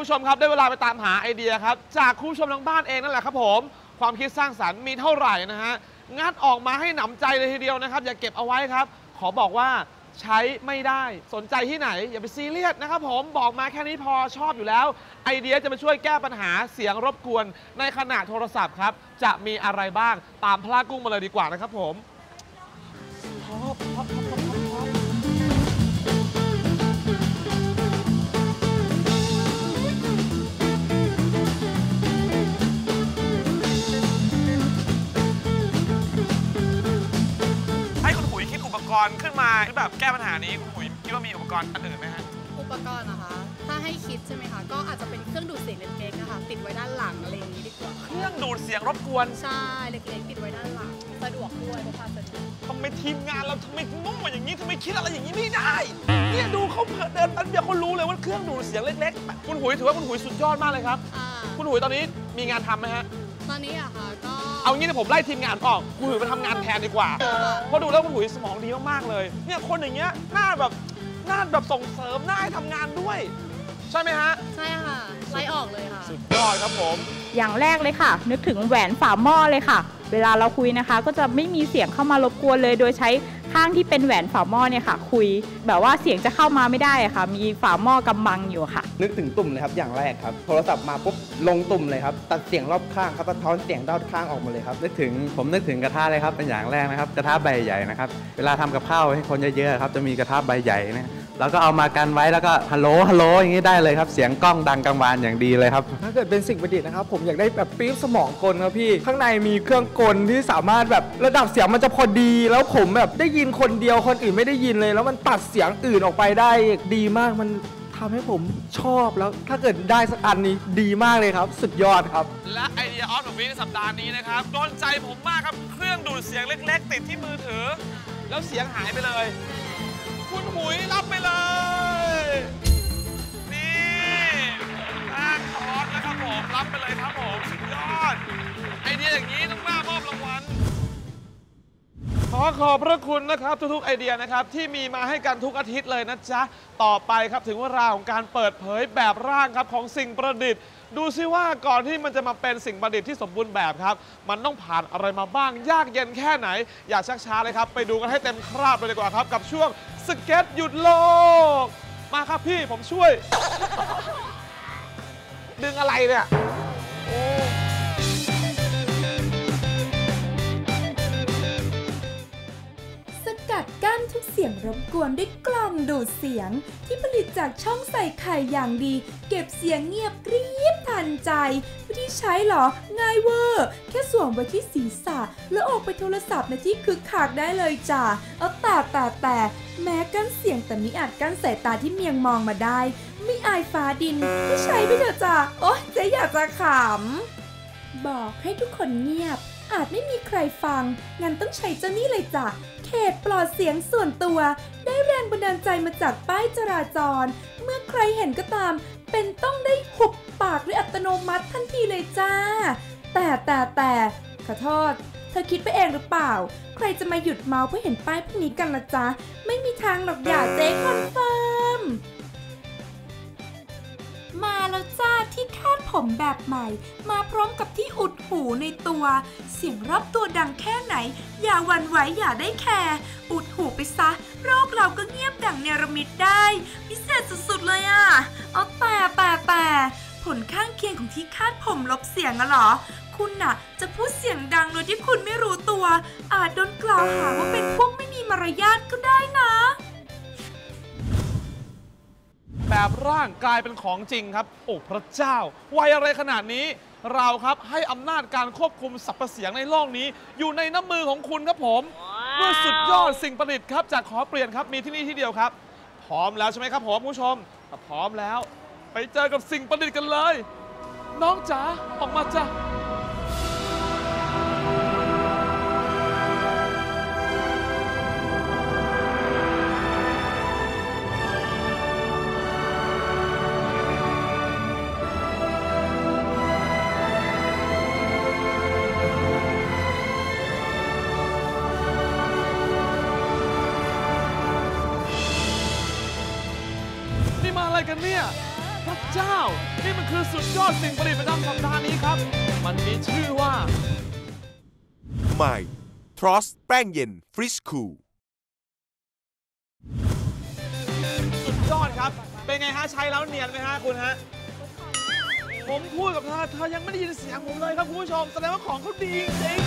คุณผู้ชมครับได้เวลาไปตามหาไอเดียครับ จากคุณผู้ชมทางบ้านเองนั่นแหละครับผม ความคิดสร้างสรรค์มีเท่าไหร่นะฮะงัดออกมาให้หนำใจเลยทีเดียวนะครับ อย่าเก็บเอาไว้ครับ ขอบอกว่าใช้ไม่ได้สนใจที่ไหน อย่าไปซีเรียสนะครับผมบอกมาแค่นี้พอชอบอยู่แล้ว ไอเดียจะมาช่วยแก้ปัญหาเสียงรบกวน ในขณะโทรศัพท์ครับ จะมีอะไรบ้างตามพลากุ้งมาเลยดีกว่านะครับผมพอพอพอ รณ์ขึ้นมาที่แบบแก้ปัญหานี้คุณหุยคิดว่ามีอุปกรณ์อันอื่นไหมฮะอุปกรณ์นะคะ ถ้าให้คิดใช่ไหมคะ ก็อาจจะเป็นเครื่องดูดเสียงเล็กๆนะคะติดไว้ด้านหลังอะไรอย่างนี้ดีกว่า เครื่องดูดเสียงรบกวนใช่เล็กๆติดไว้ด้านหลังสะดวกด้วยพกพาสะดวกทำไมทีมงานเราทำไมนุ่มมาอย่างนี้ทำไมคิดอะไรอย่างนี้ไม่ได้ เนี่ยดูเขาเผินเดินแป๊บเดียวเขารู้เลยว่าเครื่องดูดเสียงเล็กๆ คุณหุยถือว่าคุณหุยสุดยอดมากเลยครับ อ่าคุณหุยตอนนี้มีงานทำไหมฮะ ตอนนี้อะค่ะก็ เอางี้เดี๋ยวผมไล่ทีมงานออกคุณหุยไปทำงานแทนดีกว่า เพราะดูแล้วคุณหุยสมองดีมากๆเลย เนี่ยคนอย่างเงี้ยหน้าแบบหน้าแบบส่งเสริมหน้าให้ทำงานด้วย ใช่ไหมฮะ ใช่ค่ะ ไล่ออกเลยค่ะ สุดยอดครับผม อย่างแรกเลยค่ะ นึกถึงแหวนฝาหม้อเลยค่ะ เวลาเราคุยนะคะ ก็จะไม่มีเสียงเข้ามารบกวนเลย โดยใช้ ข้างที่เป็นแหวนฝาหม้อเนี่ยค่ะ คุยแบบว่าเสียงจะเข้ามาไม่ได้อะค่ะ มีฝาหม้อกำบังอยู่ค่ะ นึกถึงตุ่มเลยครับอย่างแรกครับ โทรศัพท์มาปุ๊บลงตุ่มเลยครับตัดเสียงรอบข้างครับสะท้อนเสียงรอบข้างออกมาเลยครับนึกถึงผมนึกถึงกระทะเลยครับเป็นอย่างแรกนะครับกระทะใบใหญ่นะครับเวลาทำกับข้าวให้คนเยอะๆครับจะมีกระทะใบใหญ่นะแล้วก็เอามากันไว้แล้วก็ฮัลโหลฮัลโหลอย่างนี้ได้เลยครับ เสียงกล้องดังกังวานอย่างดีเลยครับ ถ้าเกิดเป็นสิ่งประดิษฐ์นะครับ ผมอยากได้แบบปี๊บสมองกลครับพี่ ข้างในมีเครื่องกลที่สามารถแบบระดับเสียงมันจะพอดี แล้วผมแบบได้ยินกินคนเดียวคนอื่นไม่ได้ยินเลย แล้วมันตัดเสียงอื่นออกไปได้ดีมากมันทำให้ผมชอบแล้วถ้าเกิดได้สักอันนี้ดีมากเลยครับ สุดยอดครับ และไอเดียออฟของวีในสัปดาห์นี้นะครับโดนใจผมมากครับเครื่องดูดเสียงเล็ก ๆ ติดที่มือถือ แล้วเสียงหายไปเลย คุณหุยรับ อขอบพระคุณนะครับทุกๆไอเดียนะครับที่มีมาให้กันทุกอาทิตย์เลยนะจ๊ะ ต่อไปครับถึงเวลาของการเปิดเผยแบบร่างครับของสิ่งประดิษฐ์ ดูซิว่าก่อนที่มันจะมาเป็นสิ่งประดิษฐ์ที่สมบูรณ์แบบครับ มันต้องผ่านอะไรมาบ้างยากเย็นแค่ไหน อย่าชักช้าเลยครับ ไปดูกันให้เต็มคราบเลยดีกว่าครับ กับช่วงสเก็ตหยุดโลก มาครับพี่ผมช่วย ดึงอะไรเนี่ย ดกั้นทุกเสียงรบกวนด้วยกล่องดูดเสียง ที่ผลิตจากช่องใส่ไข่อย่างดี เก็บเสียงเงียบกริบทันใจวิธีใช้เหรอ ง่ายเวอร์ แค่สวมไว้ที่ศีรษะ แล้วออกไปโทรศัพท์ในที่คึกคักได้เลยจ้ะเอาแต่แต่แต่แม้กั้นเสียงแต่มิอาจกั้นสายตาที่เมียงมองมาได้ ไม่อายฟ้าดินก็ใช้ไปเถอะจ้ะโอ๊ยเจ๊อยากจะขำบอกให้ทุกคนเงียบ อาจไม่มีใครฟัง งั้นต้องใช้เจ้านี่เลยจ้ะ เขตปลอดเสียงส่วนตัว ได้แรงบันดาลใจมาจากป้ายจราจร เมื่อใครเห็นก็ตาม เป็นต้องได้หุบปากด้วยอัตโนมัติทันทีเลยจ้า แต่แต่แต่ขอโทษ เธอคิดไปเองหรือเปล่า ใครจะมาหยุดเมาเพื่อเห็นป้ายพวกนี้กันละจ๊ะไม่มีทางหรอกอย่าเจ๊คอนเฟิร์ม มาแล้วจ้าที่คาดผมแบบใหม่ มาพร้อมกับที่อุดหูในตัว เสียงรอบตัวดังแค่ไหน อย่าวันไหวอย่าได้แคร์อุดหูไปซะ โรคเราก็เงียบดังเนรมิตได้ พิเศษสุดๆเลยอะเอาแต่แต่แต่ผลข้างเคียงของที่คาดผมลบเสียงอะหรอ คุณน่ะ จะพูดเสียงดังโดยที่คุณไม่รู้ตัว อาจโดนกล่าวหาว่าเป็นพวกไม่มีมารยาทก็ได้นะ แบบร่างกลายเป็นของจริงครับ โอ้พระเจ้าไวอะไรขนาดนี้ เราครับให้อำนาจการควบคุมสรรพเสียงในโลกนี้ อยู่ในน้ำมือของคุณครับผมด้วยสุดยอดสิ่งประดิษฐ์ครับจากขอเปลี่ยนครับมีที่นี่ที่เดียวครับ พร้อมแล้วใช่ไหมครับผมคุณผู้ชมถ้าพร้อมแล้ว ไปเจอกับสิ่งประดิษฐ์กันเลย น้องจ๋าออกมาจ้ะ นี่มาอะไรกันเนี่ยพระเจ้า นี่มันคือสุดยอดสิ่งประดิษฐ์ประจำสัปดาห์นี้ครับ มันมีชื่อว่าใหม่ทรอสแป้งเย็นฟริชคูลสุดยอดครับ เป็นไงฮะใช้แล้วเนียนไหมฮะคุณฮะ ผมพูดกับเธอเธอยังไม่ได้ยินเสียงผมเลยครับคุณผู้ชม แสดงว่าของเขาดีจริง